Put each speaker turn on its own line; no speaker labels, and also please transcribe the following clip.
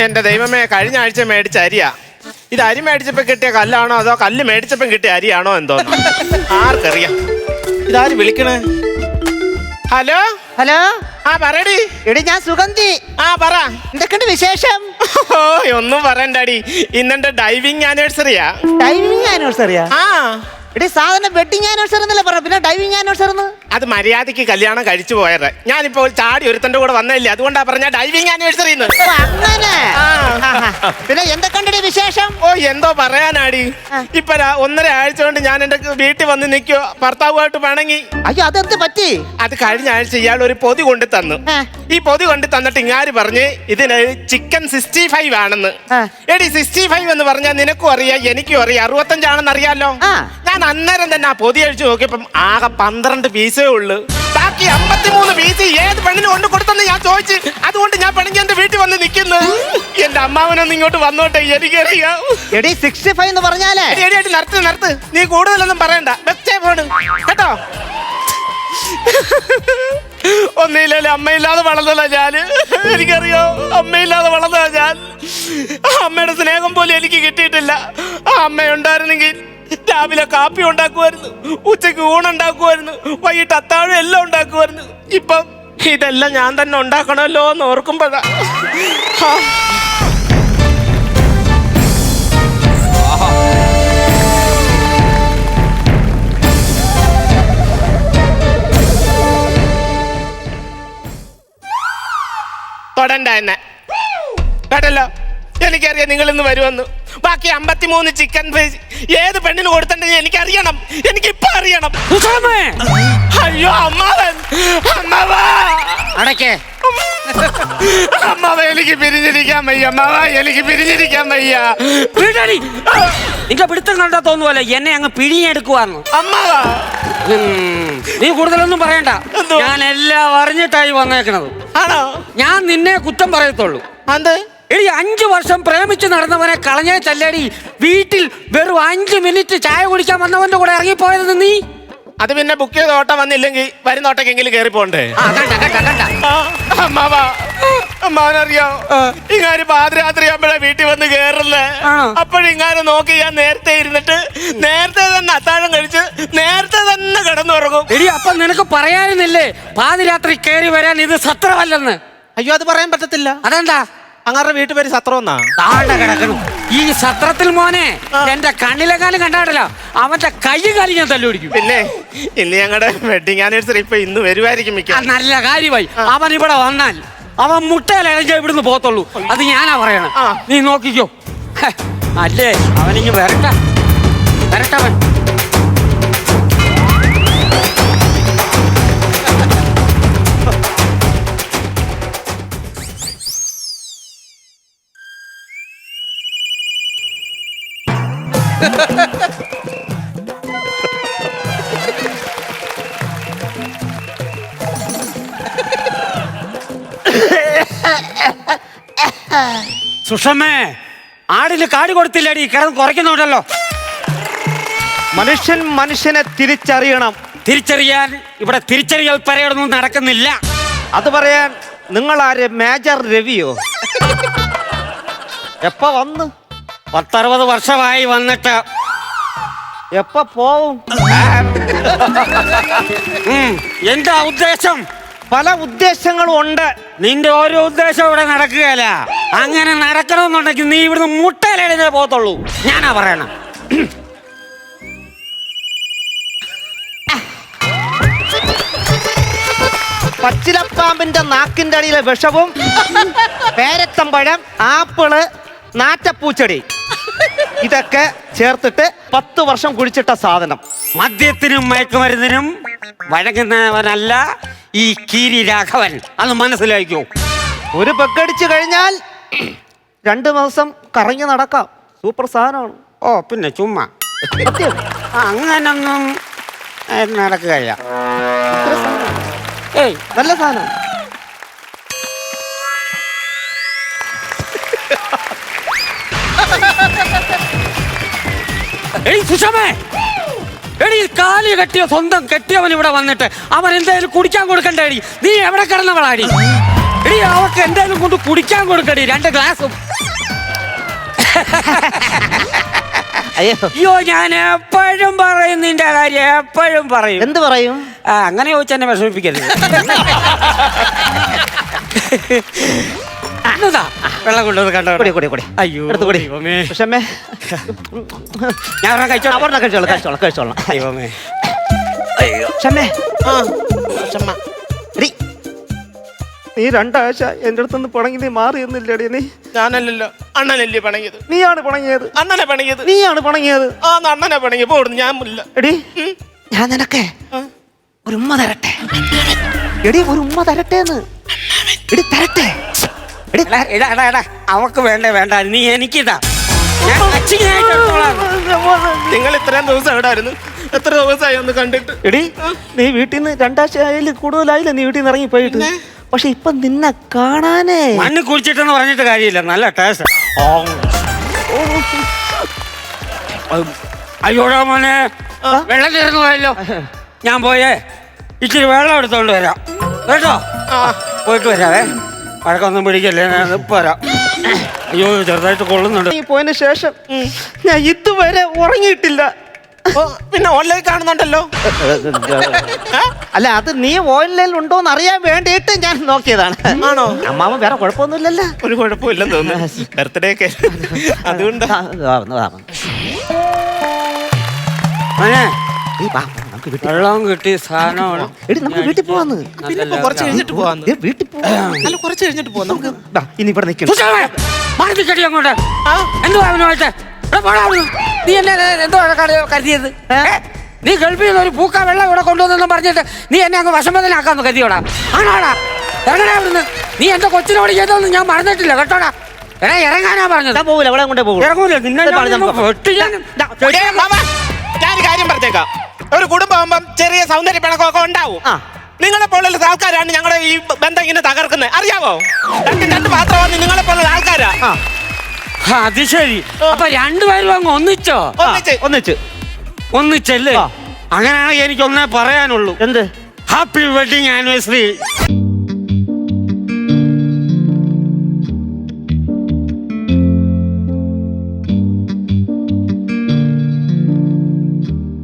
എന്റെ ദൈവമേ കഴിഞ്ഞ ആഴ്ച മേടിച്ച അരിയാ. ഇത് അരി മേടിച്ചപ്പോ കിട്ടിയ കല്ലാണോ അതോ കല്ല് മേടിച്ചപ്പം കിട്ടിയ അരിയാണോ എന്തോ ആർക്കറിയാം. ഇതാര് വിളിക്കണേ? ഹലോ?
ഹലോ?
ആ പറയടി.
എടി ഞാൻ സുഗന്ധി.
ആ പറ.
എന്തൊക്കെയുണ്ട് വിശേഷം?
ഓ ഒന്നും പറയണ്ടടി. ഇന്നെന്റെ ഡൈവിംഗ് ആനിവേഴ്സറിയാ.
ഡൈവിംഗ് ആനിവേഴ്സറിയാ?
ആ.
എടി സാധാരണ വെഡിങ് ആനിവേഴ്സറി എന്നല്ലേ പറ. പിന്നെ ഡൈവിംഗ് ആനിവേഴ്സറി
അത് മര്യാദയ്ക്ക് കല്യാണം കഴിച്ചു പോയത് ഞാനിപ്പോ ചാടി ഒരുത്തന്റെ കൂടെ വന്നില്ലേ അതുകൊണ്ടാ പറഞ്ഞ ഡൈവിംഗ് ആനിവേഴ്സറി
അങ്ങനെ. ആഹാ. പിന്നെ എന്തൊക്കെയുണ്ടെടി വിശേഷം
ഓ എന്തോ പറയാനാടി. ഇപ്പൊ ഒന്നര ആഴ്ച കൊണ്ട് ഞാൻ എന്റെ വീട്ടിൽ വന്ന് നിൽക്കോ ഭർത്താവുമായിട്ട് പിണങ്ങി
അയ്യോ അതെന്ത് പറ്റി
അത് കഴിഞ്ഞ ആഴ്ച ഇയാൾ ഒരു പൊതി കൊണ്ട് തന്നു
ആ.
ഈ പൊതി കൊണ്ട് തന്നിട്ട് ഇങ്ങാര് പറഞ്ഞ് ഇതിന് ചിക്കൻ സിക്സ്റ്റി ഫൈവ് ആണെന്ന്
ആ.
എടി സിക്സ്റ്റി ഫൈവ് എന്ന് പറഞ്ഞാൽ നിനക്കും അറിയാം എനിക്കും അറിയാം അറുപത്തഞ്ചാണെന്ന് അറിയാലോ
ആ.
ഞാൻ അന്നേരം തന്നെ ആ പൊതി അഴിച്ചു നോക്കിയപ്പം ആകെ പന്ത്രണ്ട് പീസേ ഉള്ളു. ബാക്കി അമ്പത്തിമൂന്ന് പീസ് ഏത് പെണ്ണിന് കൊണ്ട് കൊടുത്തെന്ന് ഞാൻ ചോദിച്ചു അതുകൊണ്ട് ഞാൻ പെണ്ണിക്ക് എന്റെ വീട്ടിൽ വന്ന് നിൽക്കുന്നു. എന്റെ അമ്മാവനൊന്ന് ഇങ്ങോട്ട് വന്നോട്ടെ എനിക്കറിയാം.
എടി സിക്സ്റ്റി ഫൈവ് എന്ന് പറഞ്ഞാലേ?
എടി, എടി, എടി, നിർത്ത് നിർത്ത്. നീ കൂടുതലൊന്നും പറയണ്ട. ബെസ്റ്റേ ഫോണ് കേട്ടോ? ഒന്നില്ലല്ലേ അമ്മയില്ലാതെ വളർന്നതാ ഞാൻ എനിക്കറിയോ അമ്മയില്ലാതെ വളർന്നതാ ഞാൻ. ആ അമ്മയുടെ സ്നേഹം പോലും എനിക്ക് കിട്ടിയിട്ടില്ല. ആ അമ്മ ഉണ്ടായിരുന്നെങ്കിൽ രാവിലെ കാപ്പി ഉണ്ടാക്കുമായിരുന്നു ഉച്ചയ്ക്ക് ഊണുണ്ടാക്കുമായിരുന്നു വൈകിട്ട് അത്താഴം എല്ലാം ഉണ്ടാക്കുമായിരുന്നു ഇപ്പം ഇതെല്ലാം ഞാൻ തന്നെ ഉണ്ടാക്കണമല്ലോ എന്ന് ഓർക്കുമ്പോഴാ. തൊടണ്ട എന്നെ. കേട്ടല്ലോ? എനിക്കറിയാം നിങ്ങൾ ഇന്ന് വരുമെന്ന്. ബാക്കി അമ്പത്തിമൂന്ന് ചിക്കൻ ഫ്രൈസ് ഏത് പെണ്ണിന് കൊടുത്തിട്ടുണ്ടെങ്കിൽ എനിക്കറിയണം. എനിക്ക് ഇപ്പൊ അറിയണം അയ്യോ അമ്മാവൻ. അമ്മാവാ.
അടക്കേ
അമ്മാവ എനിക്ക് പിരിഞ്ഞിരിക്കാൻ വയ്യ. അമ്മാവ എനിക്ക് പിരിഞ്ഞിരിക്കാൻ വയ്യ.
വീടടി. നിങ്ങൾ പിടുത്തം കണ്ടാ തോന്നുവല്ലോ. എന്നെ അങ്ങ് പിഴിഞ്ഞെടുക്കുവാന്ന്.
അമ്മാവ.
നീ കൂടുതലൊന്നും പറയണ്ട. ഞാൻ എല്ലാം അറിഞ്ഞിട്ടായി വന്നേക്കണത്.
ആണോ?
ഞാൻ നിന്നെ കുറ്റം പറയത്തുള്ളൂ.
അത്?
എടി അഞ്ചു വർഷം പ്രേമിച്ച് നടന്നവനെ കളഞ്ഞേ ചല്ലടി വീട്ടിൽ വെറും അഞ്ചു മിനിറ്റ് ചായ കുടിക്കാൻ വന്നവന്റെ കൂടെ ഇറങ്ങിപ്പോയത് നീ?
അത് പിന്നെ ബുക്ക് ചെയ്ത ഓട്ടം വന്നില്ലെങ്കിൽ വരുന്ന ഓട്ടക്കെങ്കിലും കയറി പോണ്ടേ? അമ്മാവാ അമ്മാവനറിയോ? ഇങ്ങാര് പാതിരാത്രി ആകുമ്പോഴാ വീട്ടിൽ വന്ന് കേറുന്നേ?
ആണോ?
അപ്പോഴിങ്ങാര് നോക്കി ഞാൻ നേരത്തെ ഇരുന്നിട്ട് നേരത്തെ തന്നെ അത്താഴം കഴിച്ച് നേരത്തെ തന്നെ കിടന്നുറങ്ങും.
എടി അപ്പൊ നിനക്ക് പറയാനില്ലേ പാതിരാത്രി കേറി വരാൻ ഇത് സത്രമല്ലെന്ന്?
അയ്യോ അത് പറയാൻ പറ്റത്തില്ല.
അതെന്താ?
അങ്ങാരുടെ വീട്ടുപേര് സത്രം എന്നാ?
താണ്ട കിടക്കണം. ഈ സത്രത്തിൽ മോനെ എന്റെ കണ്ണിലെ കാലം കണ്ടാടല്ലോ അവന്റെ കൈ കാലി ഞാൻ തല്ലുപിടിക്കും.
പിന്നെ ഇന്ന് ഞങ്ങളുടെ വെഡിങ് ആനിവേഴ്സറി ഇപ്പൊ ഇന്ന് വരുമായിരിക്കും മിക്ക.
നല്ല കാര്യമായി. അവൻ ഇവിടെ വന്നാൽ അവൻ മുട്ടയിലഴഞ്ഞ ഇവിടുന്ന് പോത്തുള്ളൂ അത് ഞാനാ പറയണം. നീ നോക്കിക്കോ. ഹെ, അല്ലേ? അവനിങ്ങ് വരട്ട. സുഷമേ ആടിന് കാടി കൊടുത്തില്ലടി കിടന്ന് കുറയ്ക്കുന്നുണ്ടല്ലോ.
മനുഷ്യൻ മനുഷ്യനെ തിരിച്ചറിയണം.
തിരിച്ചറിയാൻ ഇവിടെ തിരിച്ചറിയൽ പരേഡൊന്നും നടക്കുന്നില്ല.
അത് പറയാൻ നിങ്ങൾ ആര് മേജർ രവിയോ? എപ്പ വന്ന്?
പത്തറുപത് വർഷമായി വന്നിട്ട്
എപ്പ പോവും?
ഉം, എന്താ ഉദ്ദേശം?
പല ഉദ്ദേശങ്ങളും ഉണ്ട്.
നിന്റെ ഓരോ ഉദ്ദേശം ഇവിടെ നടക്കുകയല്ല. അങ്ങനെ നടക്കണമെന്നുണ്ടെങ്കിൽ നീ ഇവിടുന്ന് മുട്ടയിലേ പോകത്തുള്ളൂ. ഞാനാ പറയണം.
പച്ചിലപ്പാമ്പിന്റെ നാക്കിന്റെ അടിയിലെ വിഷവും പേരത്തമ്പഴം ആപ്പിൾ നാറ്റപ്പൂച്ചെടി. ഇതൊക്കെ ചേർത്തിട്ട് പത്ത് വർഷം കുഴിച്ചിട്ട സാധനം.
മദ്യത്തിനും മയക്കുമരുന്നിനും വഴങ്ങുന്നവനല്ല ഈ കീരി രാഘവൻ. അത് മനസ്സിലായിക്കോ?
ഒരു പെക്കടിച്ചു കഴിഞ്ഞാൽ രണ്ട് മാസം കറങ്ങി നടക്കാം. സൂപ്പർ സാധനമാണ്.
ഓ പിന്നെ ചുമ്മാ.
സത്യം
അങ്ങനൊന്നും ഏ, നടക്കുകയില്ല. ഏയ്.
നല്ല സാധനം.
എടി സുഷമേ എടി കാലി കെട്ടിയ സ്വന്തം കെട്ടിയവൻ ഇവിടെ വന്നിട്ട് അവൻ എന്തായാലും കുടിക്കാൻ കൊടുക്കണ്ടേടി നീ എവിടെ കിടന്നവളാടി? എടി അവർക്ക് എന്തായാലും കൊണ്ട് കുടിക്കാൻ കൊടുക്കടി രണ്ട് ഗ്ലാസും.
അയ്യോ.
ഞാൻ എപ്പോഴും പറയും നിന്റെ കാര്യം എപ്പോഴും പറയും.
എന്ത് പറയും?
ആ അങ്ങനെ ചോദിച്ചെന്നെ വിഷമിപ്പിക്കരുത്. വെള്ളം കൊണ്ടുവന്ന് കണ്ടോ?
കുടി കുടി കുടി.
അയ്യോ
എടുത്ത് കുടി.
ദൈവമേ.
വിഷമേ
ഞാൻ ഒരെണ്ണം കഴിച്ചോളാം.
അവിടെ കഴിച്ചോളാം കഴിച്ചോളാം കഴിച്ചോളാം.
ദൈവമേ.
ക്ഷമേ
ആ. ക്ഷമ.
എടി. നീ രണ്ടാഴ്ച എന്റെ അടുത്തുനിന്ന് പണങ്ങി നീ എന്നില്ലടി നീ?
ഞാനല്ലല്ലോ. അണ്ണനല്ലേ പണങ്ങിയത്.
നീയാണ് പണങ്ങിയത്.
അണ്ണനെ പണങ്ങിയത്.
നീയാണ് പണങ്ങിയത്.
ആ അണ്ണനെ പണങ്ങി. പോടുന്നു ഞാൻ ഇല്ല.
എടി. ഞാൻ നിനക്ക് ഒരു ഉമ്മ തരട്ടെ. എടി ഒരു ഉമ്മ തരട്ടെ എന്ന്. എടി തരട്ടെ. എടി
എടാ എടാ അവക്ക് വേണ്ട വേണ്ട നീ എനിക്കിതാ. ഞാൻ.
നിങ്ങൾ ഇത്രയും ദിവസം എവിടെ ആയിരുന്നു എത്ര ദിവസമായി ഒന്ന് കണ്ടിട്ട്?
എടി നീ വീട്ടിൽ നിന്ന് രണ്ടാഴ്ച ആയാലും കൂടുതലായില്ല നീ വീട്ടിൽ നിന്ന് ഇറങ്ങി പോയിട്ട്? പക്ഷെ ഇപ്പൊ നിന്നെ കാണാനേ.
മണ്ണ് കുടിച്ചിട്ടെന്ന് പറഞ്ഞിട്ട് കാര്യമില്ല നല്ല ടേസ്റ്റ് അയ്യോടാ മോനെ വെള്ളം തീർന്നു പോയല്ലോ. ഞാൻ പോയേ ഇച്ചിരി വെള്ളം എടുത്തോണ്ട് വരാം. കേട്ടോ? പോയിട്ട് വരാവേ. വഴക്കൊന്നും പിടിക്കല്ലേ? ഞാൻ പോരാ. വരാം അയ്യോ ചെറുതായിട്ട് കൊള്ളുന്നുണ്ട്.
ഈ പോയതിന് ശേഷം ഞാൻ ഇതുവരെ ഉറങ്ങിയിട്ടില്ല.
ഓ, പിന്നെ ഓൺലൈൻ കാണുന്നുണ്ടല്ലോ?
അല്ല അത് നീ ഓൺലൈനിൽ ഉണ്ടോന്ന് അറിയാൻ വേണ്ടിയിട്ട് ഞാൻ നോക്കിയതാണ്.
ആണോ?
അമ്മാവൻ വേറെ കുഴപ്പമൊന്നുമില്ലല്ലോ.
ഒരു കുഴപ്പമില്ലെന്ന് തോന്നുന്നു. ബർത്ത്ഡേ ഒക്കെ അതുകൊണ്ട്.
ആ, ആ, വന്നു, ആ, നീ വാ, നമുക്ക് വീട്ടിൽ
വെള്ളം കിട്ടി സാധനമാണ്
എടി നമുക്ക് വീട്ടിൽ പോവാന്ന്
പിന്നെ ഇപ്പൊ കുറച്ച് കഴിഞ്ഞിട്ട് പോവാന്ന്
ഏ, വീട്ടിൽ പോവാ
അല്ല കുറച്ച് കഴിഞ്ഞിട്ട് പോവാം നമുക്ക്
ദാ, ഇനി ഇവിടെ നിൽക്കണം
സുശാവേ, മാറി അങ്ങോട്ട്
ആ
എന്തുവാ അവനുമായിട്ട് എടാ, പോടാ അവിടുന്ന്. നീ എന്നെ എന്തുവാ കരു- കരുതിയത്
ഏ?
നീ ഗൾഫിൽ നിന്ന് ഒരു പൂക്ക വെള്ളം ഇവിടെ കൊണ്ടുവന്നെന്ന് പറഞ്ഞിട്ട് നീ എന്നെ അങ്ങ് വശമതനാക്കാന്ന് കരുതിയോടാ ആണോടാ ഇറങ്ങടാ അവിടുന്ന് നീ എന്റെ കൊച്ചിനോട് ചെയ്തൊന്നും ഞാൻ മറന്നിട്ടില്ല കേട്ടോടാ എടാ ഇറങ്ങാനാ പറഞ്ഞത്
ഞാൻ പോകില്ല അവിടെ കൊണ്ടേ പോകൂല
ഇറങ്ങൂല നിന്നെ ഞാൻ
നമുക്ക്
ദാ, ഞാൻ-
ഏ, മാമ, ഞാനൊരു കാര്യം പറഞ്ഞേക്കാം ഒരു കുടുംബമാകുമ്പം ചെറിയ സൗന്ദര്യ പിണക്കമൊക്കെ ഉണ്ടാവും. നിങ്ങളെ പോലുള്ള ആൾക്കാരാണ് ഞങ്ങളുടെ ഈ ബന്ധം ഇങ്ങനെ തകർക്കുന്നത് അറിയാവോ? രണ്ട് രണ്ട് പാത്രമാണ് നിങ്ങളെ പോലുള്ള ആൾക്കാരാ.
അത് ശരി. അപ്പൊ രണ്ടുപേരും അങ്ങ് ഒന്നിച്ചോ?
ഒന്നിച്ച്
ഒന്നിച്ച്.
ഒന്നിച്ചല്ലേ. അങ്ങനെയാണെങ്കിൽ എനിക്കൊന്നേ പറയാനുള്ളൂ.
എന്ത്?
Happy wedding anniversary